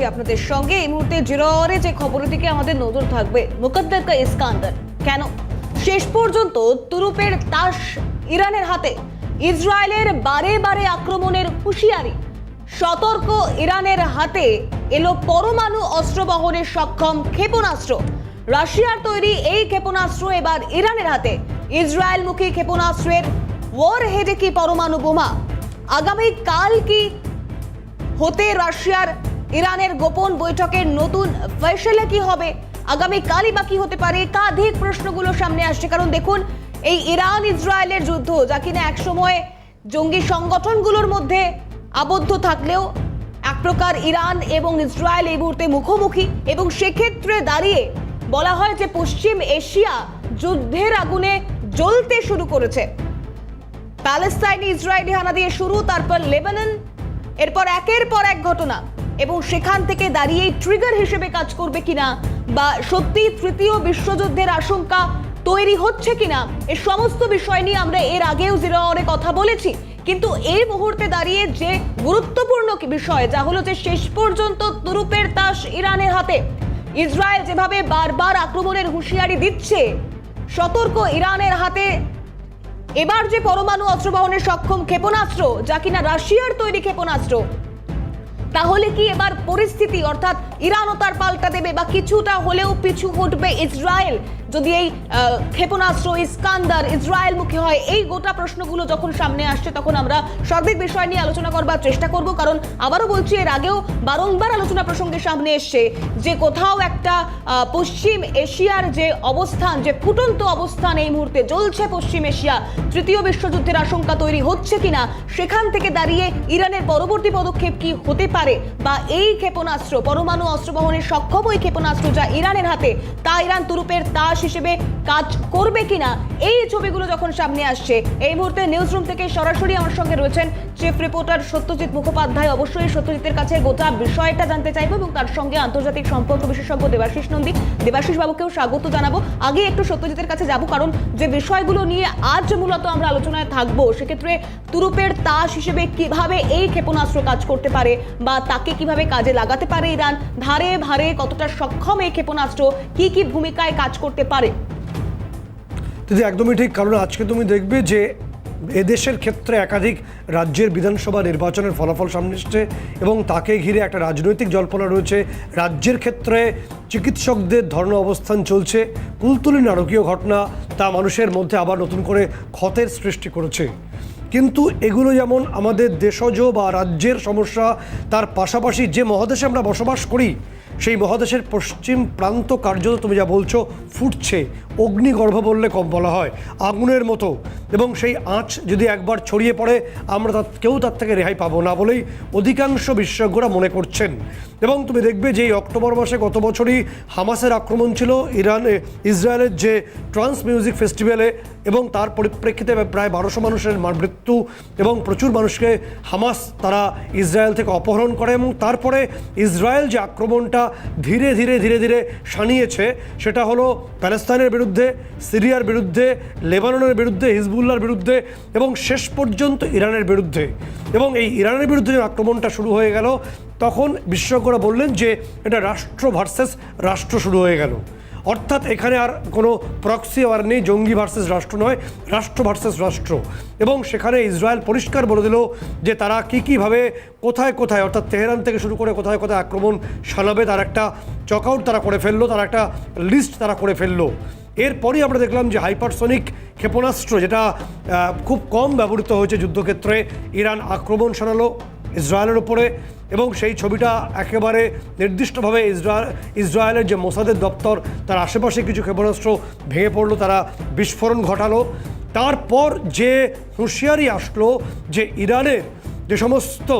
রয়েছি আপনাদের সঙ্গে। এই মুহূর্তে জিরোরে যে খবরের দিকে আমাদের নজর থাকবে মুকদ্দার কা ইস্কান্দার, কেন? শেষ পর্যন্ত তুরুপের তাস ইরানের হাতে। ইসরায়েলের বারে বারে আক্রমণের হুঁশিয়ারি। সতর্ক ইরানের হাতে এলো পরমাণু অস্ত্র বহনের সক্ষম ক্ষেপণাস্ত্র। রাশিয়ার তৈরি এই ক্ষেপণাস্ত্র এবার ইরানের হাতে। ইসরায়েলমুখী ক্ষেপণাস্ত্রের ওয়ার হেডে কি পরমাণু বোমা? আগামী কাল কি হতে রাশিয়ার ইরানের গোপন বৈঠকের নতুন ফয়সলা কি হবে? আগামী কালই বা হতে পারে? একাধিক প্রশ্নগুলো সামনে আসছে। কারণ দেখুন, এই ইরান ইসরায়েলের যুদ্ধ, যা কিনা একসময় জঙ্গি সংগঠনগুলোর মধ্যে আবদ্ধ থাকলেও এক প্রকার ইরান এবং ইসরায়েল এই মুহূর্তে মুখোমুখি। এবং সেক্ষেত্রে দাঁড়িয়ে বলা হয় যে পশ্চিম এশিয়া যুদ্ধের আগুনে জ্বলতে শুরু করেছে। প্যালেস্তাইনে ইসরায়েলি হানা দিয়ে শুরু, তারপর লেবানন। এরপর একের পর এক ঘটনা। এবং সেখান থেকে দাঁড়িয়ে ট্রিগার হিসেবে কাজ করবে কিনা বা সত্যি তৃতীয় বিশ্বযুদ্ধের আশঙ্কা তৈরি হচ্ছে কিনা, এ সমস্ত বিষয় নিয়ে আমরা এর আগেও জিরো আওয়ারে কথা বলেছি। কিন্তু এই মুহূর্তে দাঁড়িয়ে যে গুরুত্বপূর্ণ বিষয়, যা হলো যে শেষ পর্যন্ত তুরুপের তাস ইরানের হাতে। ইসরায়েল যেভাবে বারবার আক্রমণের হুঁশিয়ারি দিচ্ছে, সতর্ক ইরানের হাতে। এবার যে পরমাণু অস্ত্র বহনের সক্ষম ক্ষেপণাস্ত্র, যা কিনা রাশিয়ার তৈরি ক্ষেপণাস্ত্র তাহলে কি এবার পরিস্থিতি, অর্থাৎ ইরানও তার পাল্টা দেবে বা কিছুটা হলেও পিছু হটবে ইসরায়েল? যদি এই ক্ষেপণাস্ত্র ইস্কান্দার ইসরায়েল মুখী হয়, এই গোটা প্রশ্নগুলো যখন সামনে আসছে, তখন আমরা সার্বিক বিষয় নিয়ে আলোচনা করবার চেষ্টা করব। কারণ আবারও বলছি, এর আগেও বারংবার আলোচনা প্রসঙ্গে সামনে এসছে যে কোথাও একটা পশ্চিম এশিয়ার যে অবস্থান, যে ফুটন্ত অবস্থান এই মুহূর্তে জ্বলছে পশ্চিম এশিয়া। তৃতীয় বিশ্বযুদ্ধের আশঙ্কা তৈরি হচ্ছে কিনা, সেখান থেকে দাঁড়িয়ে ইরানের পরবর্তী পদক্ষেপ কি হতে পারে? বা এই ক্ষেপণাস্ত্র, পরমাণু অস্ত্র বহনের সক্ষম ওই ক্ষেপণাস্ত্র যা ইরানের হাতে, তা ইরান তুরুপের তাস হিসেবে কাজ করবে কিনা, এই ছবিগুলো যখন সামনে আসছে, এই মুহূর্তে নিউজ রুম থেকে সরাসরি আমার সঙ্গে রয়েছেন চিফ রিপোর্টার সত্যজিৎ মুখোপাধ্যায়। অবশ্যই সত্যজিতের কাছে গোটা বিষয়টা জানতে চাইব এবং তার সঙ্গে আন্তর্জাতিক সম্পর্ক বিশেষজ্ঞ দেবাশিস নন্দী। দেবাশিস বাবুকেও স্বাগত জানাব। আগে একটু সত্যজিতের কাছে যাব, কারণ যে বিষয়গুলো নিয়ে আজ মূলত আমরা আলোচনায় থাকব, সেক্ষেত্রে তুরুপের তাস হিসেবে কীভাবে এই ক্ষেপণাস্ত্র কাজ করতে পারে বা তাকে কীভাবে কাজে লাগাতে পারে ইরান, ধারে ভারে কতটা সক্ষম এই ক্ষেপণাস্ত্র, কি কি ভূমিকায় কাজ করতে পারে। দিদি, একদমই ঠিক। কারণ আজকে তুমি দেখবে যে এদেশের ক্ষেত্রে একাধিক রাজ্যের বিধানসভা নির্বাচনের ফলাফল সামনে এসছে এবং তাকে ঘিরে একটা রাজনৈতিক জল্পনা রয়েছে। রাজ্যের ক্ষেত্রে চিকিৎসকদের ধর্ণ অবস্থান চলছে, কুলতুলি নারকীয় ঘটনা তা মানুষের মধ্যে আবার নতুন করে ক্ষতের সৃষ্টি করেছে। কিন্তু এগুলো যেমন আমাদের দেশজ বা রাজ্যের সমস্যা, তার পাশাপাশি যে মহাদেশে আমরা বসবাস করি সেই মহাদেশের পশ্চিম প্রান্ত কার্যত তুমি যা বলছো ফুটছে। অগ্নিগর্ভ বললে কম বলা হয়, আগুনের মতো। এবং সেই আঁচ যদি একবার ছড়িয়ে পড়ে, আমরা তার কেউ তার থেকে রেহাই পাবো না বলেই অধিকাংশ বিশেষজ্ঞরা মনে করছেন। এবং তুমি দেখবে যে অক্টোবর মাসে গত বছরই হামাসের আক্রমণ ছিল ইরানে ইসরায়েলের যে ট্রান্স মিউজিক ফেস্টিভ্যালে এবং তার পরিপ্রেক্ষিতে প্রায় বারোশো মানুষের মৃত্যু এবং প্রচুর মানুষকে হামাস তারা ইসরায়েল থেকে অপহরণ করে এবং তারপরে ইসরায়েল যে আক্রমণটা ধীরে ধীরে ধীরে ধীরে সানিয়েছে সেটা হলো প্যালেস্তাইনের বিরুদ্ধে সিরিয়ার বিরুদ্ধে, লেবাননের বিরুদ্ধে হিজবুল্লার বিরুদ্ধে এবং শেষ পর্যন্ত ইরানের বিরুদ্ধে। এবং এই ইরানের বিরুদ্ধে যে আক্রমণটা শুরু হয়ে গেল, তখন বিশ্বজ্ঞরা বললেন যে এটা রাষ্ট্র ভার্সেস রাষ্ট্র শুরু হয়ে গেল। অর্থাৎ এখানে আর কোনো প্রক্সি ওয়ার নেই, জঙ্গি ভার্সেস রাষ্ট্র নয়, রাষ্ট্র ভার্সেস রাষ্ট্র। এবং সেখানে ইসরায়েল পরিষ্কার বলে দিল যে তারা কী কীভাবে কোথায় কোথায়, অর্থাৎ তেহরান থেকে শুরু করে কোথায় কোথায় আক্রমণ শানাবে তার একটা চকআউট তারা করে ফেলল, তার একটা লিস্ট তারা করে ফেলল। এরপরই আমরা দেখলাম যে হাইপারসনিক ক্ষেপণাস্ত্র, যেটা খুব কম ব্যবহৃত হয়েছে যুদ্ধক্ষেত্রে, ইরান আক্রমণ শানালো ইসরায়েলের উপরে এবং সেই ছবিটা একেবারে নির্দিষ্টভাবে ইসরায়েল ইসরায়েলের যে মোসাদের দপ্তর, তার আশেপাশে কিছু ক্ষেপণাস্ত্র ভেঙে পড়ল, তারা বিস্ফোরণ ঘটালো। তারপর যে হুঁশিয়ারি আসলো যে ইরানের যে সমস্ত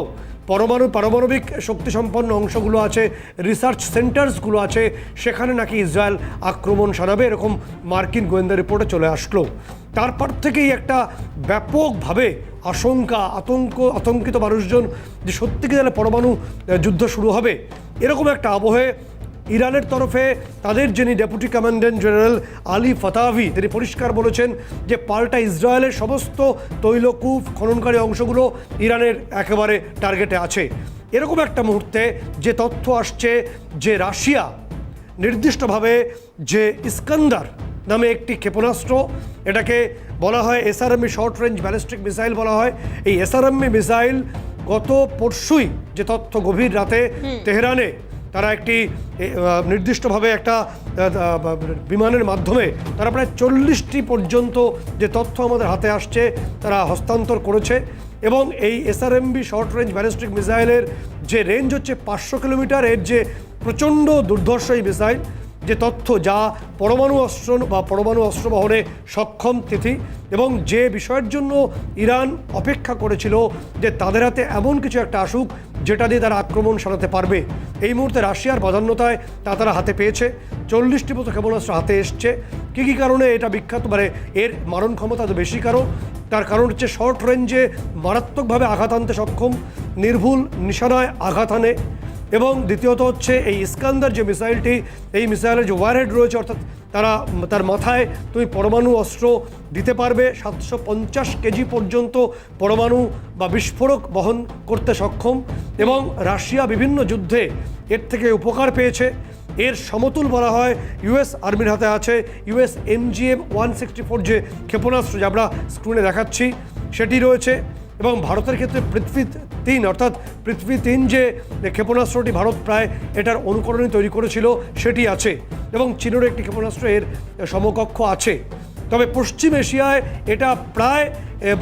পরমাণু, পারমাণবিক শক্তিসম্পন্ন অংশগুলো আছে রিসার্চ সেন্টার্সগুলো আছে, সেখানে নাকি ইসরায়েল আক্রমণ সানাবে এরকম মার্কিন গোয়েন্দা রিপোর্টে চলে আসলো। তারপর থেকেই একটা ব্যাপকভাবে আশঙ্কা, আতঙ্ক, আতঙ্কিত মানুষজন যে সত্যি কি তাহলে পরমাণু যুদ্ধ শুরু হবে। এরকম একটা আবহে ইরানের তরফে তাদের যিনি deputy commandant general Ali Fadavi তিনি পরিষ্কার বলেছেন যে পাল্টা ইসরায়েলের সমস্ত তৈলকূপ খননকারী অংশগুলো ইরানের একেবারে টার্গেটে আছে। এরকম একটা মুহূর্তে যে তথ্য আসছে যে রাশিয়া নির্দিষ্টভাবে যে ইস্কান্দার নামে একটি ক্ষেপণাস্ত্র, এটাকে বলা হয় SRBM short range ballistic missile বলা হয়। এই এসআরএমই মিসাইল গত পরশুই যে তথ্য গভীর রাতে তেহরানে তারা একটি নির্দিষ্টভাবে একটা বিমানের মাধ্যমে তারা প্রায় চল্লিশটি পর্যন্ত যে তথ্য আমাদের হাতে আসছে তারা হস্তান্তর করেছে এবং এই এসআরএমবি শর্ট রেঞ্জ ব্যালিস্টিক মিসাইলের যে রেঞ্জ হচ্ছে পাঁচশো কিলোমিটার এর যে প্রচণ্ড দুর্ধর্ষ এই মিসাইল যে তথ্য যা পরমাণু অস্ত্র বা পরমাণু অস্ত্র বহনে সক্ষম তিথি এবং যে বিষয়ের জন্য ইরান অপেক্ষা করেছিল যে তাদের হাতে এমন কিছু একটা আসুক, যেটা দিয়ে তারা আক্রমণ সারাতে পারবে। এই মুহূর্তে রাশিয়ার প্রাধান্যতায় তা তারা হাতে পেয়েছে। চল্লিশটি মতো ক্ষেপণাস্ত্র হাতে এসছে। কী কী কারণে এটা বিখ্যাত? মানে এর মারণ ক্ষমতা তো বেশি কারণ তার কারণ হচ্ছে শর্ট রেঞ্জে মারাত্মকভাবে আঘাত আনতে সক্ষম, নির্ভুল, নিশানায় আঘাত আনে। এবং দ্বিতীয়ত হচ্ছে এই ইস্কান্দার যে মিসাইলটি, এই মিসাইলের যে ওয়ারহেড রয়েছে, অর্থাৎ তারা, তার মাথায় তুমি পরমাণু অস্ত্র দিতে পারবে, সাতশো পঞ্চাশ কেজি পর্যন্ত পরমাণু বা বিস্ফোরক বহন করতে সক্ষম এবং রাশিয়া বিভিন্ন যুদ্ধে এর থেকে উপকার পেয়েছে। এর সমতুল বলা হয় ইউএস আর্মির হাতে আছে US MGM one sixty four যে ক্ষেপণাস্ত্র, যে আমরা স্ক্রিনে দেখাচ্ছি, সেটি রয়েছে এবং ভারতের ক্ষেত্রে পৃথিবী তিন, অর্থাৎ পৃথিবী তিন যে ক্ষেপণাস্ত্রটি ভারত প্রায় এটার অনুকরণে তৈরি করেছিল, সেটি আছে এবং চীনের একটি ক্ষেপণাস্ত্র এর সমকক্ষ আছে। তবে পশ্চিম এশিয়ায় এটা প্রায়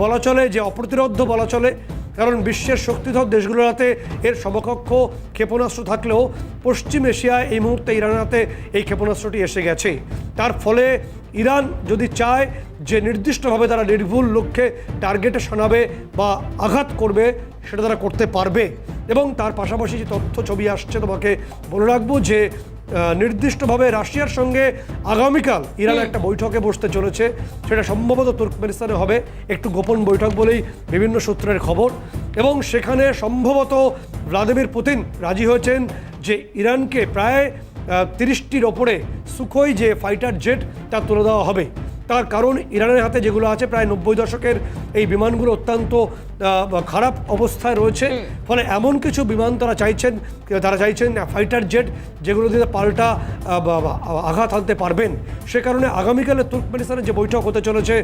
বলা চলে যে অপ্রতিরোধ্য বলা চলে। কারণ বিশ্বের শক্তিধর দেশগুলোর হাতে এর সমকক্ষ ক্ষেপণাস্ত্র থাকলেও পশ্চিম এশিয়ায় এই মুহূর্তে ইরানের হাতে এই ক্ষেপণাস্ত্রটি এসে গেছে। তার ফলে ইরান যদি চায় যে নির্দিষ্টভাবে তারা নির্ভুল লক্ষ্যে টার্গেটে শোনাবে বা আঘাত করবে, সেটা তারা করতে পারবে। এবং তার পাশাপাশি যে তথ্য ছবি আসছে, তোমাকে বলে রাখব যে নির্দিষ্টভাবে রাশিয়ার সঙ্গে আগামীকাল ইরান একটা বৈঠকে বসতে চলেছে। সেটা সম্ভবত তুর্কমেনিস্তানে হবে। একটু গোপন বৈঠক বলেই বিভিন্ন সূত্রের খবর। এবং সেখানে সম্ভবত ভ্লাদিমির পুতিন রাজি হয়েছেন যে ইরানকে প্রায় তিরিশটির ওপরে সুখোই যে ফাইটার জেট তা তুলে দেওয়া হবে। তার কারণ ইরানের হাতে যেগুলো আছে প্রায় নব্বই দশকের এই বিমানগুলো অত্যন্ত খারাপ অবস্থায় রয়েছে। ফলে এমন কিছু বিমান তারা চাইছেন তারা চাইছেন ফাইটার জেট যেগুলো দিয়ে পাল্টা আঘাত আনতে পারবেন। সে কারণে আগামীকালে তুর্কমেনিস্তানের যে বৈঠক হতে চলেছে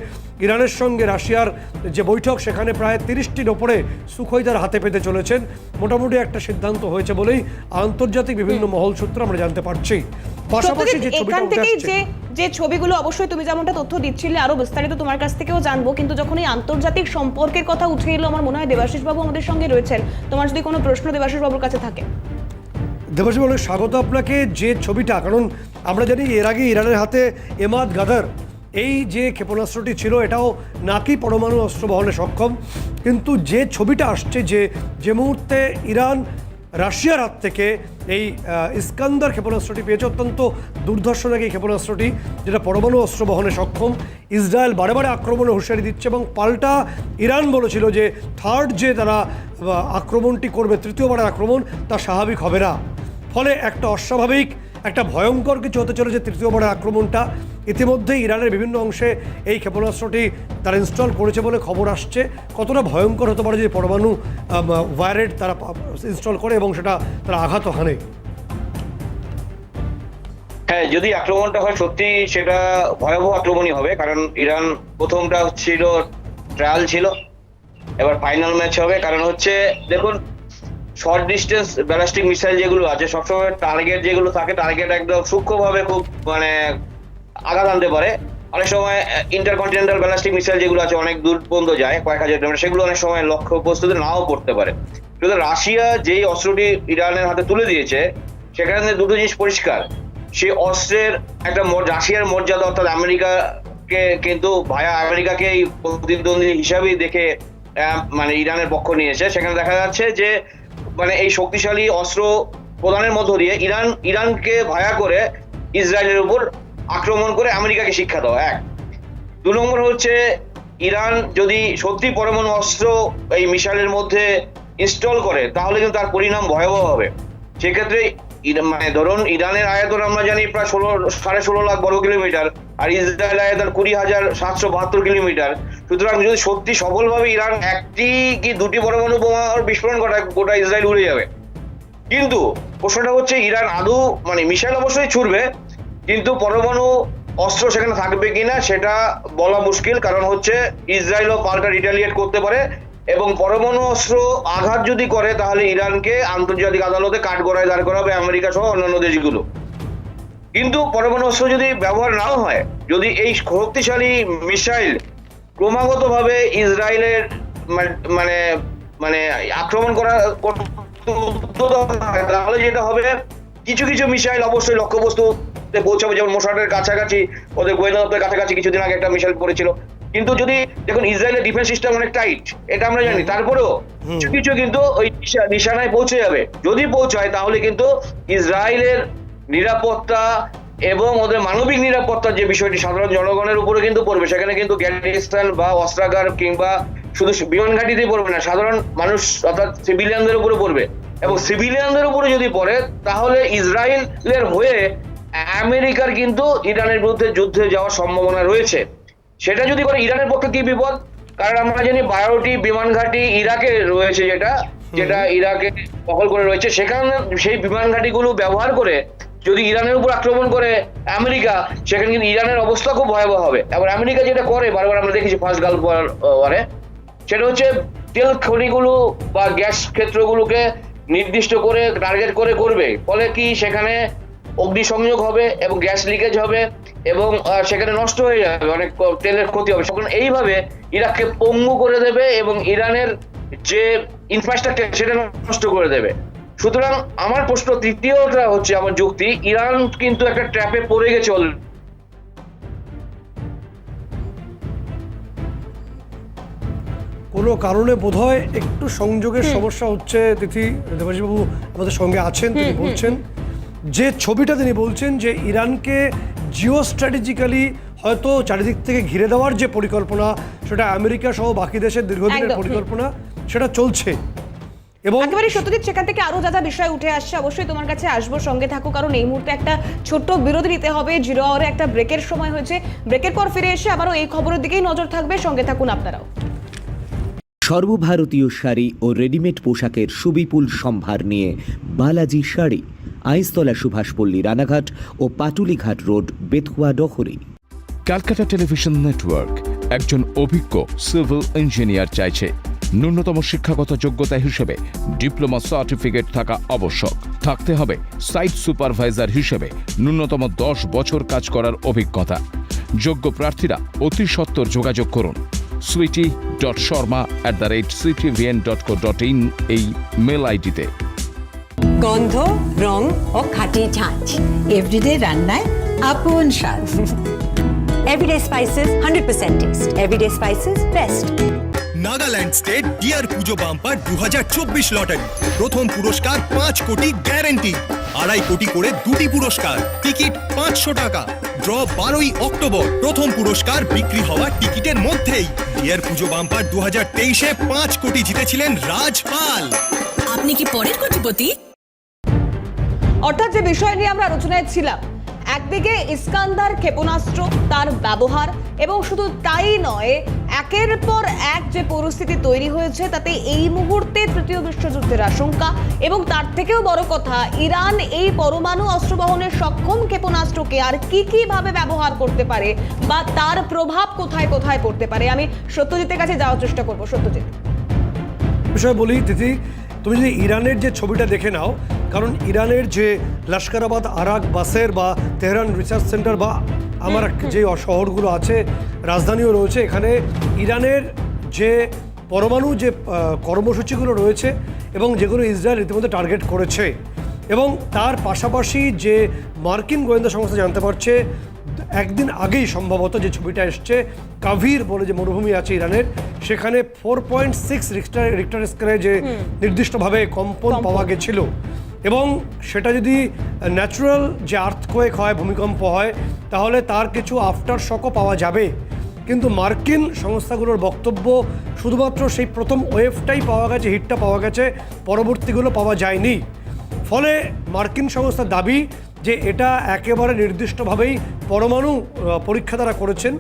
ইরানের সঙ্গে রাশিয়ার যে বৈঠক সেখানে প্রায় তিরিশটির ওপরে সুখই তার হাতে পেতে চলেছেন। মোটামুটি একটা সিদ্ধান্ত হয়েছে বলেই আন্তর্জাতিক বিভিন্ন মহল সূত্র আমরা জানতে পারছি। পাশাপাশি যে ছবিটা উঠে যে যে ছবিগুলো অবশ্যই তুমি যেমনটা তথ্য দিচ্ছিলে আরও বিস্তারিত তোমার কাছ থেকেও জানব। কিন্তু যখন এই আন্তর্জাতিক সম্পর্কের কথা উঠে এলো আমার মনে হয় দেবাশিস বাবু আমাদের সঙ্গে রয়েছেন। তোমার যদি কোনো প্রশ্ন দেবাশিস বাবুর কাছে থাকে। দেবাশিস বাবু স্বাগত আপনাকে যে ছবিটা, কারণ আমরা জানি এর আগে ইরানের হাতে এমাদ গাদার, এই যে ক্ষেপণাস্ত্রটি ছিল, এটাও নাকি পরমাণু অস্ত্র বহনে সক্ষম। কিন্তু যে ছবিটা আসছে যে যে মুহূর্তে ইরান রাশিয়ার হাত থেকে এই ইস্কান্দার ক্ষেপণাস্ত্রটি পেয়েছে অত্যন্ত দুর্ধর্ষ নাকি ক্ষেপণাস্ত্রটি, যেটা পরমাণু অস্ত্র বহনে সক্ষম। ইসরায়েল বারে বারে আক্রমণে হুঁশিয়ারি দিচ্ছে এবং পাল্টা ইরান বলেছিল যে থার্ড যে তারা আক্রমণটি করবে, তৃতীয়বারের আক্রমণ তা স্বাভাবিক হবে না। ফলে একটা অস্বাভাবিক একটা ভয়ঙ্কর কিছু হতে চলেছে তৃতীয়বারের আক্রমণটা। ইতিমধ্যে ইরানের বিভিন্ন অংশে এই ক্ষেপণাস্ত্রটি তারা ইনস্টল করেছে বলে খবর আসছে। কতটা ভয়ঙ্কর হতে পারে যে পরমাণু ওয়ারেড তারা ইনস্টল করে এবং সেটা তারা আঘাত হানে। হ্যাঁ যদি আক্রমণটা হয় সত্যি সেটা ভয়াবহ আক্রমণই হবে। কারণ ইরান প্রথমটা ছিল ট্রায়াল ছিল, এবার ফাইনাল ম্যাচ হবে। কারণ হচ্ছে, দেখুন শর্ট ডিস্টেন্স ব্যালাস্টিক মিসাইল যেগুলো আছে, সবসময় টার্গেট যেগুলো থাকে টার্গেট একদম সূক্ষ্মভাবে খুব মানে আঘাত আনতে পারে। অনেক সময় ইন্টারকন্টিনেন্টাল ব্যালাস্টিক মিসাইল যেগুলো আছে, অনেক দূর পর্যন্ত যায়, কয়েক হাজার কিলোমিটার, সেগুলো অনেক সময় লক্ষ্য বস্তুতে নাও পড়তে পারে। কিন্তু রাশিয়া যেই অস্ত্রটি ইরানের হাতে তুলে দিয়েছে, সেখানে দুটো জিনিস পরিষ্কার। সেই অস্ত্রের একটা রাশিয়ার মর্যাদা, অর্থাৎ আমেরিকাকে কিন্তু ভায়া আমেরিকাকে প্রতিদ্বন্দ্বী হিসাবেই দেখে মানে ইরানের পক্ষ নিয়েছে। সেখানে দেখা যাচ্ছে যে মানে এই শক্তিশালী অস্ত্র প্রদানের মধ্য দিয়ে ইরান, ইরানকে ভায়া করে ইসরায়েলের উপর আক্রমণ করে আমেরিকাকে শিক্ষা দেওয়া, এক। দু নম্বর হচ্ছে ইরান যদি সত্যি পরমাণু অস্ত্র এই মিসাইলের মধ্যে ইনস্টল করে, তাহলে কিন্তু তার পরিণাম ভয়াবহ হবে। সেক্ষেত্রে মানে ধরুন ইরানের আয়তন আমরা জানি প্রায় ষোলো, সাড়ে ষোলো লাখ বর্গ কিলোমিটার, আর ইসরায়েল আয়তন কুড়ি হাজার সাতশো বাহাত্তর কিলোমিটার। সুতরাং যদি সত্যি সফলভাবে ইরান একটি কি দুটি পরমাণু বোমার বিস্ফোরণ ঘটায় গোটা ইসরায়েল উড়ে যাবে। কিন্তু প্রশ্নটা হচ্ছে, ইরান আদৌ মানে মিসাইল অবশ্যই ছুড়বে, কিন্তু পরমাণু অস্ত্র সেখানে থাকবে কিনা সেটা বলা মুশকিল, কারণ হচ্ছে ইসরায়েলও পাল্টা রিটালিয়েট করতে পারে এবং পরমাণু অস্ত্র আঘাত যদি করে, তাহলে ইরানকে আন্তর্জাতিক আদালতে কাঠগড়ায় দাঁড় করাবে আমেরিকা সহ অন্যান্য দেশগুলো। কিন্তু পরমাণু অস্ত্র যদি ব্যবহার নাও হয়, যদি এই শক্তিশালী মিসাইল ক্রমাগতভাবে ইসরায়েলের মানে মানে আক্রমণ করা তাহলে যেটা হবে কিছু কিছু মিসাইল অবশ্যই লক্ষ্যবস্তু পৌঁছাবে যেমন মোসাদের কাছাকাছি ওদের গোয়েন্দা দপ্তরের কাছাকাছি কিছুদিন আগে একটা মিসাইল পড়েছিল। কিন্তু যদি দেখুন ইসরায়েলের ডিফেন্স সিস্টেম অনেক টাইট এটা আমরা জানি। তারপরেও কিছু কিছু কিন্তু ওই নিশা- নিশানায় পৌঁছে যাবে। যদি পৌঁছায় তাহলে কিন্তু ইসরায়েলের নিরাপত্তা এবং ওদের মানবিক নিরাপত্তার যে বিষয়টি সাধারণ জনগণের উপরে কিন্তু পড়বে। সেখানে কিন্তু গ্যারিস্তান বা অস্ত্রাগার কিংবা শুধু বিমান ঘাঁটিতেই পড়বে না সাধারণ মানুষ অর্থাৎ সিভিলিয়ানদের উপরে পড়বে। এবং সিভিলিয়ানদের উপরে যদি পড়ে তাহলে ইসরায়েলের হয়ে আমেরিকার কিন্তু ইরানের বিরুদ্ধে যুদ্ধে যাওয়ার সম্ভাবনা রয়েছে। সেটা যদি করে ইরানের পক্ষে কি বিপদ? কারণ আমরা জানি বারোটি বিমান ঘাঁটি ইরাকে রয়েছে যেটা যেটা ইরাকে দখল করে রয়েছে। সেখানে সেই বিমান ঘাঁটিগুলো ব্যবহার করে যদি ইরানের উপর আক্রমণ করে আমেরিকা, সেখানে কিন্তু ইরানের অবস্থা খুব ভয়াবহ হবে। এবার আমেরিকা যেটা করে, বারবার আমরা দেখেছি ফার্স্ট গালফ ওয়ারে সেটা হচ্ছে তেল খনিগুলো বা গ্যাস ক্ষেত্রগুলোকে নির্দিষ্ট করে টার্গেট করে করবে। ফলে কি সেখানে অগ্নিসংযোগ হবে এবং গ্যাস লিকেজ হবে এবং সেখানে নষ্ট হয়ে যাবে, অনেক তেলের ক্ষতি হবে। এইভাবে ইরাককে পঙ্গু করে দেবে এবং ইরানের যে ইনফ্রাস্ট্রাকচার সেটা নষ্ট করে দেবে। সুতরাং আমার প্রশ্ন তৃতীয়টা হচ্ছে আমার যুক্তি ইরান কিন্তু একটা ট্র্যাপে পড়ে গেছে। কোনো কারণে বোধহয় একটু সংযোগের সমস্যা হচ্ছে তিথি দেবাশীবাবু আমাদের সঙ্গে আছেন তিনি বলছেন। যে ছবিটা তিনি বলছেন যে ইরানকে জিও স্ট্র্যাটেজিক্যালি হয়তো চারিদিক থেকে ঘিরে দেওয়ার যে পরিকল্পনা সেটা আমেরিকা সহ বাকি দেশের দীর্ঘদিনের পরিকল্পনা সেটা চলছে। এবং একেবারে সত্যজিৎ সেখান থেকে আরও যা যা বিষয় উঠে আসছে অবশ্যই তোমার কাছে আসব সঙ্গে থাকো কারণ এই মুহূর্তে একটা ছোট্ট বিরতি নিতে হবে। জিরো আওয়ারে একটা ব্রেকের সময় হয়েছে। ব্রেকের পর ফিরে এসে আবারও এই খবরের দিকেই নজর থাকবে। সঙ্গে থাকুন আপনারাও। সর্বভারতীয় শাড়ি ও রেডিমেড পোশাকের সুবিপুল সম্ভার নিয়ে বালাজি শাড়ি আইসতলা সুভাষপল্লী রানাঘাট ও Patulighat road Bethuadahari. Calcutta television network একজন অভিজ্ঞ সিভিল ইঞ্জিনিয়ার চাইছে। ন্যূনতম শিক্ষাগত যোগ্যতা হিসেবে ডিপ্লোমা সার্টিফিকেট থাকা আবশ্যক। থাকতে হবে সাইট সুপারভাইজার হিসেবে ন্যূনতম দশ বছর কাজ করার অভিজ্ঞতা। যোগ্য প্রার্থীরা অতি সত্বর যোগাযোগ করুন। Sweety dot Sharma at the rate CTVN dot co dot in এই মেল আইডিতে। গন্ধ রং ও খাঁটি ঝাঁঝ এভরিডে রান্নায় আপন স্বাদ। Everyday spices hundred percent taste everyday spices best Nagaland state dear Puja bumper দু লটারি। প্রথম পুরস্কার পাঁচ কোটি গ্যারেন্টি। আড়াই কোটি করে দুটি পুরস্কার। টিকিট পাঁচশো টাকা। ড্র বারোই অক্টোবর। প্রথম পুরস্কার বিক্রি হওয়া টিকিটের মধ্যেই ডিয়ার পুজো বাম্পার দু হাজার তেইশে পাঁচ কোটি জিতেছিলেন রাজ পাল আপনি কি পরের কোটিপতি? অর্থাৎ যে বিষয় নিয়ে আমরা আলোচনায় ছিলাম একদিকে ইস্কান্দার ক্ষেপণাস্ত্র তার ব্যবহার এবং শুধু তাই নয়, একের পর এক যে পরিস্থিতি তৈরি হয়েছে তাতে এই মুহূর্তে তৃতীয় বিশ্বযুদ্ধের আশঙ্কা এবং তার থেকেও বড় কথা, ইরান এই পরমাণু অস্ত্র বহনের সক্ষম ক্ষেপণাস্ত্রকে আর কি কি ভাবে ব্যবহার করতে পারে বা তার প্রভাব কোথায় কোথায় পড়তে পারে? আমি সত্যজিতের কাছে যাওয়ার চেষ্টা করব। সত্যজিৎ। বিষয় বলি, তিথি তুমি যদি ইরানের যে ছবিটা দেখে নাও কারণ ইরানের যে লস্করাবাদ আরাক বাসের বা তেহরান রিসার্চ সেন্টার বা আমার যে শহরগুলো আছে রাজধানীও রয়েছে এখানে ইরানের যে পরমাণু যে কর্মসূচিগুলো রয়েছে এবং যেগুলো ইসরায়েল ইতিমধ্যে টার্গেট করেছে এবং তার পাশাপাশি যে মার্কিন গোয়েন্দা সংস্থা জানতে পারছে একদিন আগেই সম্ভবত যে ছবিটা এসছে কাভির বলে যে মরুভূমি আছে ইরানের সেখানে four point six Richter Richter স্কেলে যে নির্দিষ্টভাবে কম্পন পাওয়া গেছিল। এবং সেটা যদি ন্যাচারাল যে আর্থকোয়েক হয় ভূমিকম্প হয় তাহলে তার কিছু আফটার শকও পাওয়া যাবে। কিন্তু মার্কিন সংস্থাগুলোর বক্তব্য শুধুমাত্র সেই প্রথম ওয়েভটাই পাওয়া গেছে হিটটা পাওয়া গেছে পরবর্তীগুলো পাওয়া যায়নি। ফলে মার্কিন সংস্থার দাবি যে এটা একেবারে নির্দিষ্টভাবেই পরমাণু পরীক্ষা তারা করেছেন।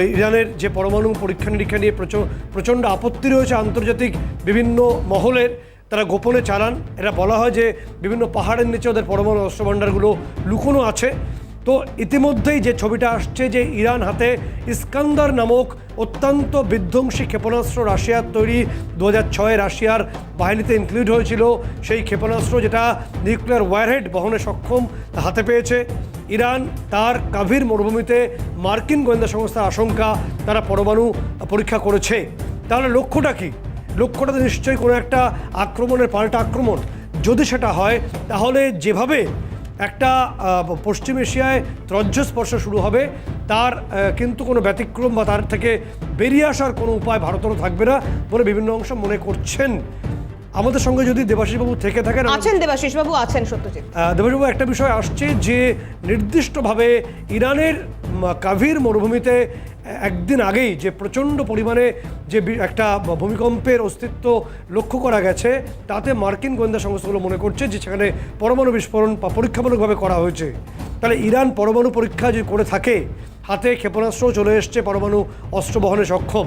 ইরানের যে পরমাণু পরীক্ষা নিরীক্ষা নিয়ে প্রচ- প্রচণ্ড আপত্তি রয়েছে আন্তর্জাতিক বিভিন্ন মহলের। তারা গোপনে চালান। এটা বলা হয় যে বিভিন্ন পাহাড়ের নিচে ওদের পরমাণু অস্ত্রভাণ্ডারগুলো লুকোনো আছে। তো ইতিমধ্যেই যে ছবিটা আসছে যে ইরান হাতে ইস্কান্দার নামক অত্যন্ত বিধ্বংসী ক্ষেপণাস্ত্র রাশিয়ার তৈরি দু হাজার ছয়ে রাশিয়ার বাহিনীতে ইনক্লুড হয়েছিল সেই ক্ষেপণাস্ত্র যেটা নিউক্লিয়ার ওয়ারহেড বহনে সক্ষম হাতে পেয়েছে। ইরান তার কাভির মরুভূমিতে মার্কিন গোয়েন্দা সংস্থার আশঙ্কা তারা পরমাণু পরীক্ষা করেছে। তাহলে লক্ষ্যটা কি? লক্ষ্যটা নিশ্চয়ই কোনো একটা আক্রমণের পাল্টা আক্রমণ। যদি সেটা হয়, তাহলে যেভাবে একটা পশ্চিম এশিয়ায় ত্রজ্জস্পর্শ শুরু হবে। তার কিন্তু কোনো ব্যতিক্রম বা তার থেকে বেরিয়ে আসার কোনো উপায় ভারতেরও থাকবে না বলে বিভিন্ন অংশ মনে করছেন। আমাদের সঙ্গে যদি দেবাশিসবাবু থেকে থাকেন আছেন দেবাশিসবাবু আছেন সত্যজিৎ। দেবাশিসবাবু একটা বিষয় আসছে যে নির্দিষ্টভাবে ইরানের কাভির মরুভূমিতে একদিন আগেই যে প্রচণ্ড পরিমাণে যে একটা ভূমিকম্পের অস্তিত্ব লক্ষ্য করা গেছে, তাতে মার্কিন গোয়েন্দা সংস্থাগুলো মনে করছে যে সেখানে পরমাণু বিস্ফোরণ পরীক্ষামূলকভাবে করা হয়েছে। তাহলে ইরান পরমাণু পরীক্ষা যদি করে থাকে, হাতে ক্ষেপণাস্ত্র চলে এসছে পরমাণু অস্ত্র বহনে সক্ষম।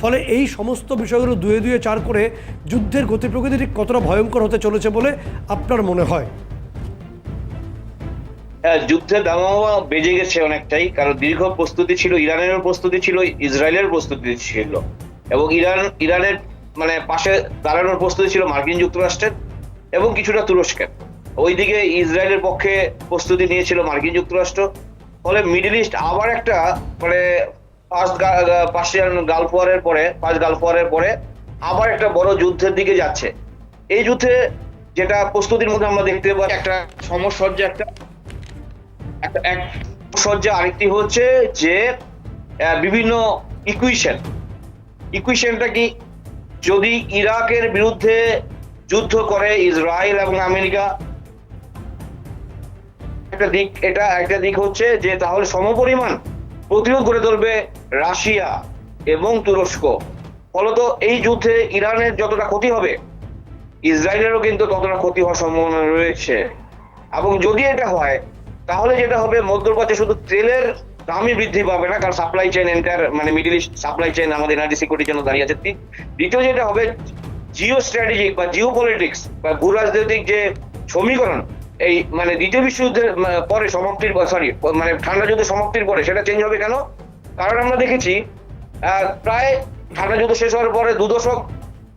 ফলে এই সমস্ত বিষয়গুলো দুয়ে দুয়ে চার করে যুদ্ধের গতি প্রকৃতি ঠিক কতটা ভয়ঙ্কর হতে চলেছে বলে আপনার মনে হয়? হ্যাঁ যুদ্ধের দামামা বেজে গেছে অনেকটাই, কারণ দীর্ঘ প্রস্তুতি ছিল ইরানেরও প্রস্তুতি ছিল, ইসরায়েলের প্রস্তুতি ছিল। এবং ইরান, ইরানের মানে পাশে দাঁড়ানোর প্রস্তুতি ছিল মার্কিন যুক্তরাষ্ট্রের এবং কিছুটা তুরস্কের। ওইদিকে ইসরায়েলের পক্ষে প্রস্তুতি নিয়েছিল মার্কিন যুক্তরাষ্ট্র। ফলে মিডল ইস্ট আবার একটা মানে ফার্স্ট পার্সিয়ান গালফ ওয়ারের পরে ফার্স্ট গালফ ওয়ারের পরে আবার একটা বড় যুদ্ধের দিকে যাচ্ছে। এই যুদ্ধে যেটা প্রস্তুতির মধ্যে আমরা দেখতে পাই একটা একটা একটা এক সজ্জা আরেকটি হচ্ছে যে বিভিন্ন ইকুয়েশন ইকুয়েশনটা কি যদি ইরাকের বিরুদ্ধে যুদ্ধ করে ইসরায়েল এবং আমেরিকা, একটা দিক, এটা একটা দিক হচ্ছে যে তাহলে সমপরিমাণ প্রতিরোধ করে তুলবে রাশিয়া এবং তুরস্ক। ফলত এই যুদ্ধে ইরানের যতটা ক্ষতি হবে, ইসরায়েলেরও কিন্তু ততটা ক্ষতি হওয়ার সম্ভাবনা রয়েছে। এবং যদি এটা হয় তাহলে যেটা হবে মধ্যপ্রাচ্যে শুধু তেলের দামই বৃদ্ধি পাবে না, কারণ সাপ্লাই চেইন এন্টার মানে মিডিল ইস্ট সাপ্লাই চেইন আমাদের এনার্জি সিকিউরিটির জন্য দাঁড়িয়ে আছে। দ্বিতীয় যেটা হবে জিও স্ট্র্যাটেজিক বা জিও পলিটিক্স বা ভূ রাজনৈতিক যে সমীকরণ, এই মানে দ্বিতীয় বিশ্বযুদ্ধের পরে সমাপ্তির সরি মানে ঠান্ডা যুদ্ধের সমাপ্তির পরে, সেটা চেঞ্জ হবে কেন? কারণ আমরা দেখেছি প্রায় ঠান্ডা যুদ্ধ শেষ হওয়ার পরে দু দশক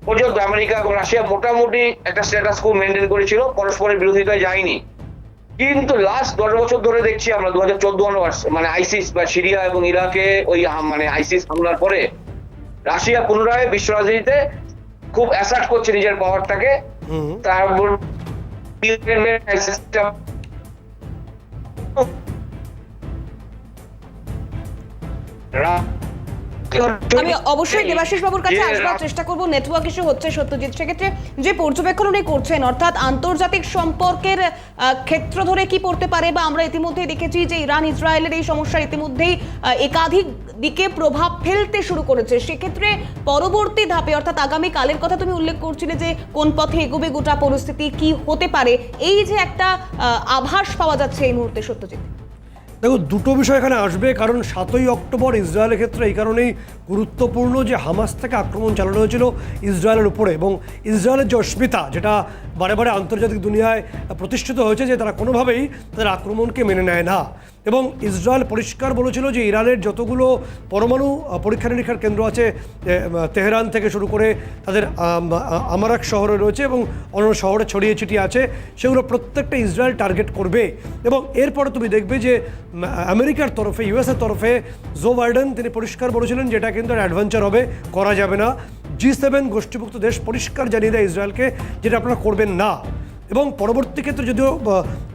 পর্যন্ত আমেরিকা এবং রাশিয়া মোটামুটি একটা স্ট্যাটাস কো মেনটেন করেছিল, পরস্পরের বিরোধিতায় যায়নি। কিন্তু লাস্ট দশ বছর ধরে দেখছি আমরা দু হাজার চোদ্দ মানে আইসিস বা সিরিয়া এবং ইরাকে ওই মানে আইসিস হামলার পরে রাশিয়া পুনরায় বিশ্ব রাজনীতিতে খুব অ্যাসার্ট করছে নিজের পাওয়ারটাকে তারপর আইসিসটা রা- আমি অবশ্যই দেবাশিস বাবুর কাছে আসবার চেষ্টা করব। নেটওয়ার্ক ইস্যু হচ্ছে সত্যজিৎ সেক্ষেত্রে। যে পর্যবেক্ষণ উনি করছেন অর্থাৎ আন্তর্জাতিক সম্পর্কের ক্ষেত্র ধরে কি পড়তে পারে বা আমরা ইতিমধ্যেই দেখেছি যে ইরান ইসরায়েলের এই সমস্যা ইতিমধ্যেই একাধিক দিকে প্রভাব ফেলতে শুরু করেছে। সেক্ষেত্রে পরবর্তী ধাপে অর্থাৎ আগামী কালের কথা তুমি উল্লেখ করছিলে যে কোন পথে এগোবে গোটা পরিস্থিতি কি হতে পারে এই যে একটা আহ, আভাস পাওয়া যাচ্ছে এই মুহূর্তে সত্যজিৎ। দেখো, দুটো বিষয় এখানে আসবে, কারণ সাতই অক্টোবর ইসরায়েলের ক্ষেত্রে এই কারণেই গুরুত্বপূর্ণ যে হামাস থেকে আক্রমণ চালানো হয়েছিল ইসরায়েলের উপরে। এবং ইসরায়েলের যে অস্মিতা, যেটা বারে বারে আন্তর্জাতিক দুনিয়ায় প্রতিষ্ঠিত হয়েছে যে তারা কোনোভাবেই তাদের আক্রমণকে মেনে নেয় না। এবং ইসরায়েল পরিষ্কার বলেছিল যে ইরানের যতগুলো পরমাণু পরীক্ষা নিরীক্ষার কেন্দ্র আছে তেহরান থেকে শুরু করে তাদের আম, আমারাক শহরে রয়েছে এবং অন্য শহরে ছড়িয়ে ছিটিয়ে আছে সেগুলো প্রত্যেকটা ইসরায়েল টার্গেট করবে। এবং এরপরে তুমি দেখবে যে আমেরিকার তরফে ইউএসের তরফে জো বাইডেন তিনি পরিষ্কার বলেছিলেন যে এটা কিন্তু অ্যাডভেঞ্চার হবে করা যাবে না। জি সেভেন গোষ্ঠীভুক্ত দেশ পরিষ্কার জানিয়ে দেয় ইসরায়েলকে যেটা আপনারা করবেন না। এবং পরবর্তী ক্ষেত্রে যদিও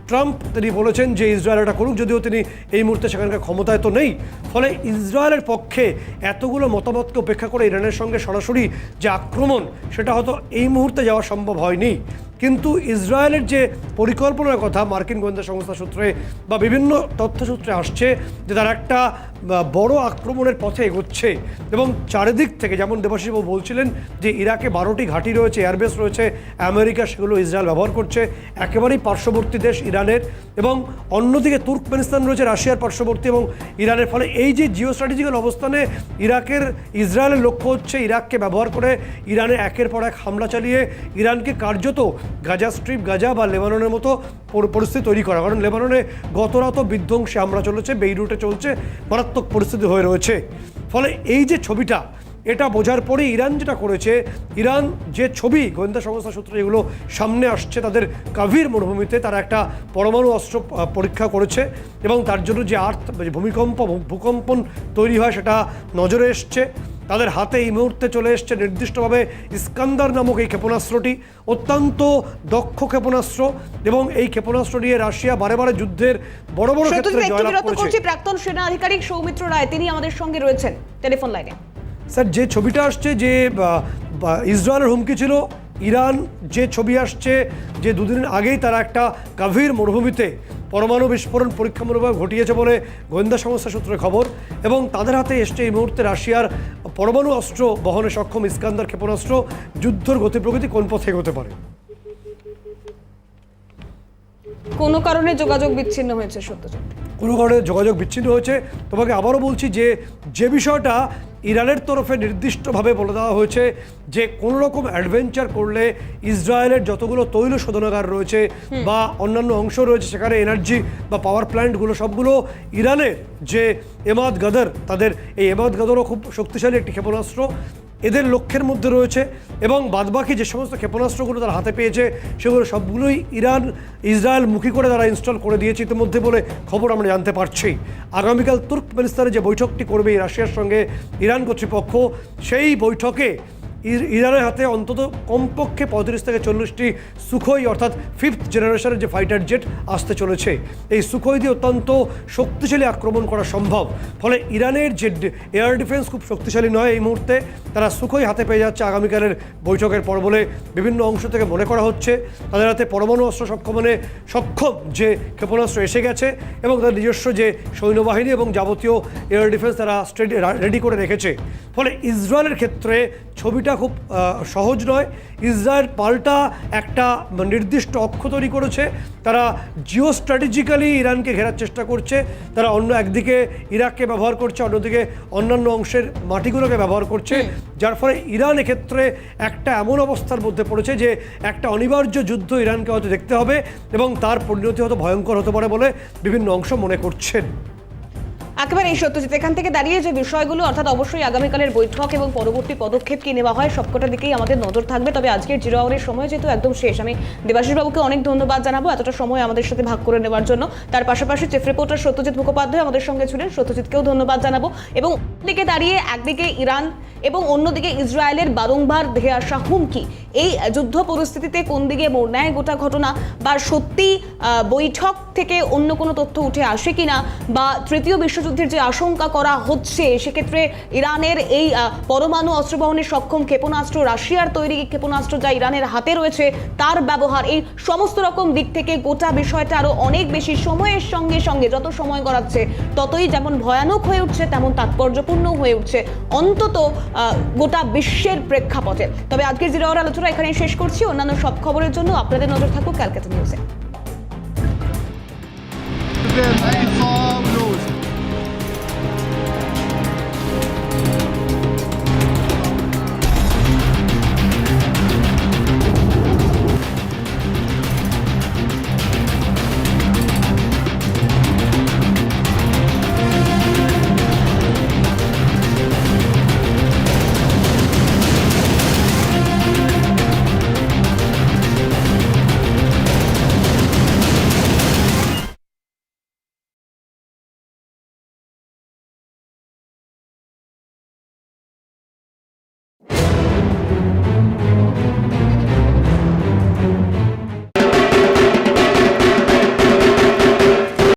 ট্রাম্প, তিনি বলেছেন যে ইসরায়েল এটা করুক, যদিও তিনি এই মুহূর্তে সেখানকার ক্ষমতায় তো নেই। ফলে ইসরায়েলের পক্ষে এতগুলো মতামতকে উপেক্ষা করে ইরানের সঙ্গে সরাসরি যে আক্রমণ, সেটা হয়তো এই মুহূর্তে যাওয়া সম্ভব হয়নি। কিন্তু ইসরায়েলের যে পরিকল্পনার কথা মার্কিন গোয়েন্দা সংস্থা সূত্রে বা বিভিন্ন তথ্য সূত্রে আসছে যে তারা একটা বড় আক্রমণের পথে এগোচ্ছে। এবং চারিদিক থেকে যেমন দেবাশিসবাবু বলছিলেন যে ইরাকে বারোটি ঘাঁটি রয়েছে, এয়ারবেস রয়েছে, আমেরিকা সেগুলো ইসরায়েল ব্যবহার করছে, একেবারেই পার্শ্ববর্তী দেশ ইরানের এবং অন্যদিকে তুর্কমেনিস্তান রয়েছে, রাশিয়ার পার্শ্ববর্তী এবং ইরানের ফলে এই যে জিও স্ট্র্যাটেজিক্যাল অবস্থানে ইরাকের, ইসরায়েলের লক্ষ্য হচ্ছে ইরাককে ব্যবহার করে ইরানে একের পর এক হামলা চালিয়ে ইরানকে কার্যত গাজা স্ট্রিপ, গাজা বা লেবাননের মতো পরিস্থিতি তৈরি করা। কারণ লেবাননে গত রাতও বিধ্বংসী হামলা চলেছে, বেইরুটে চলছে, মারাত্মক পরিস্থিতি হয়ে রয়েছে। ফলে এই যে ছবিটা, এটা বোঝার পরে ইরান যেটা করেছে, ইরান যে ছবি, গোয়েন্দা সংস্থা সূত্রে যেগুলো সামনে আসছে, তাদের কাভির মরুভূমিতে তারা একটা পরমাণু অস্ত্র পরীক্ষা করেছে এবং তার জন্য যে আর্থ ভূমিকম্প, ভূ- ভূকম্পন তৈরি হয়, সেটা নজরে এসছে। তাদের হাতে এই মুহূর্তে চলে এসছে নির্দিষ্টভাবে ইস্কান্দার নামক এই ক্ষেপণাস্ত্রটি অত্যন্ত দক্ষ ক্ষেপণাস্ত্র এবং এই ক্ষেপণাস্ত্র নিয়ে রাশিয়া বারে বারে যুদ্ধের বড় বড় ক্ষেত্রে জয়লাভ করেছে। প্রাক্তন সেনা আধিকারিক সৌমিত্র রায় তিনি আমাদের সঙ্গে রয়েছেন টেলিফোন লাইনে। স্যার যে ছবিটা আসছে যে ইসরায়েলের হুমকি ছিল ইরান যে ছবি আসছে যে দুদিন আগেই তারা একটা গাভীর মরুভূমিতে পরমাণু বিস্ফোরণ পরীক্ষামূলকভাবে ঘটিয়েছে বলে গোয়েন্দা সংস্থা সূত্রে খবর এবং তাদের হাতে এসছে এই মুহূর্তে রাশিয়ার পরমাণু অস্ত্র বহনে সক্ষম ইস্কান্দার ক্ষেপণাস্ত্র যুদ্ধর গতি প্রকৃতি কোন পথে এগোতে পারে? কোনো কারণে যোগাযোগ বিচ্ছিন্ন হয়েছে সত্যজিৎ। কোনো কারণে যোগাযোগ বিচ্ছিন্ন হয়েছে? তোমাকে আবারও বলছি যে যে বিষয়টা ইরানের তরফে নির্দিষ্টভাবে বলে দেওয়া হয়েছে যে কোনো রকম অ্যাডভেঞ্চার করলে ইসরায়েলের যতগুলো তৈল শোধনাগার রয়েছে বা অন্যান্য অংশ রয়েছে সেখানে এনার্জি বা পাওয়ার প্ল্যান্টগুলো সবগুলো ইরানের যে এমাদ গাদার তাদের এই এমাদ গাদারও খুব শক্তিশালী একটি ক্ষেপণাস্ত্র। এদের লক্ষ্যের মধ্যে রয়েছে এবং বাদবাকি যে সমস্ত ক্ষেপণাস্ত্রগুলো তারা হাতে পেয়েছে, সেগুলো সবগুলোই ইরান, ইসরায়েল মুখী করে তারা ইনস্টল করে দিয়েছে ইতিমধ্যে বলে খবর আমরা জানতে পারছি। আগামীকাল তুর্কমেনিস্তানে যে বৈঠকটি করবে রাশিয়ার সঙ্গে ইরান কর্তৃপক্ষ, সেই বৈঠকে ইরানের হাতে অন্তত কমপক্ষে পঁয়ত্রিশ থেকে চল্লিশটি সুখোই, অর্থাৎ ফিফথ জেনারেশনের যে ফাইটার জেট আসতে চলেছে। এই সুখোই দিয়ে অত্যন্ত শক্তিশালী আক্রমণ করা সম্ভব। ফলে ইরানের যে এয়ার ডিফেন্স খুব শক্তিশালী নয় এই মুহূর্তে। তারা সুখোই হাতে পেয়ে যাচ্ছে আগামীকালের বৈঠকের পর বলে বিভিন্ন অংশ থেকে মনে করা হচ্ছে। তাদের হাতে পরমাণু অস্ত্র সক্ষমনে সক্ষম যে ক্ষেপণাস্ত্র এসে গেছে এবং তাদের নিজস্ব যে সৈন্যবাহিনী এবং যাবতীয় এয়ার ডিফেন্স তারা রেডি করে রেখেছে। ফলে ইসরায়েলের ক্ষেত্রে ছবিটা খুব সহজ নয়। ইসরায়েল পাল্টা একটা নির্দিষ্ট অক্ষ তৈরি করেছে। তারা জিও স্ট্র্যাটেজিক্যালি ইরানকে ঘেরার চেষ্টা করছে। তারা অন্য একদিকে ইরাককে ব্যবহার করছে অন্যদিকে অন্যান্য অংশের মাটিগুলোকে ব্যবহার করছে। যার ফলে ইরান এক্ষেত্রে একটা এমন অবস্থার মধ্যে পড়েছে যে একটা অনিবার্য যুদ্ধ ইরানকে হয়তো দেখতে হবে এবং তার পরিণতি হয়তো ভয়ঙ্কর হতে পারে বলে বিভিন্ন অংশ মনে করছেন। একেবারে এই সত্যজিৎ, এখান থেকে দাঁড়িয়ে যে বিষয়গুলো, অর্থাৎ অবশ্যই আগামীকালের বৈঠক এবং পরবর্তী পদক্ষেপ কি নেওয়া হয়, সবকটা দিকেই আমাদের নজর থাকবে। তবে আজকের জিরো আওয়ারের সময় যেহেতু একদম শেষ, আমি দেবাশিস বাবুকে অনেক ধন্যবাদ জানাব এতটা সময় আমাদের সাথে ভাগ করে নেওয়ার জন্য। তার পাশাপাশি চিফ রিপোর্টার সত্যজিৎ মুখোপাধ্যায় আমাদের সঙ্গে ছিলেন, সত্যজিৎকেও ধন্যবাদ জানাব। এবং দিকে দাঁড়িয়ে একদিকে ইরান এবং অন্যদিকে ইসরায়েলের বারংবার ধেয়ে আসা হুমকি এই যুদ্ধ পরিস্থিতিতে কোন দিকে মোড় নেয় গোটা ঘটনা বা সত্যি বৈঠক থেকে অন্য কোনো তথ্য উঠে আসে কিনা বা তৃতীয় বিশ্বযুদ্ধের যে আশঙ্কা করা হচ্ছে, সেক্ষেত্রে ইরানের এই পরমাণু অস্ত্র বহনের সক্ষম ক্ষেপণাস্ত্র, রাশিয়ার তৈরি ক্ষেপণাস্ত্র যা ইরানের হাতে রয়েছে, তার ব্যবহার, এই সমস্ত রকম দিক থেকে গোটা বিষয়টা আরও অনেক বেশি সময়ের সঙ্গে সঙ্গে যত সময় গড়াচ্ছে, ততই যেমন ভয়ানক হয়ে উঠছে, তেমন তাৎপর্যপূর্ণ হয়ে উঠছে। অন্তত গোটা বিশ্বের প্রেক্ষাপটে। তবে আজকের জিরো আওয়ার আলোচনা এখানে শেষ করছি। অন্যান্য সব খবরের জন্য আপনাদের নজর থাকুক ক্যালকাটা নিউজে।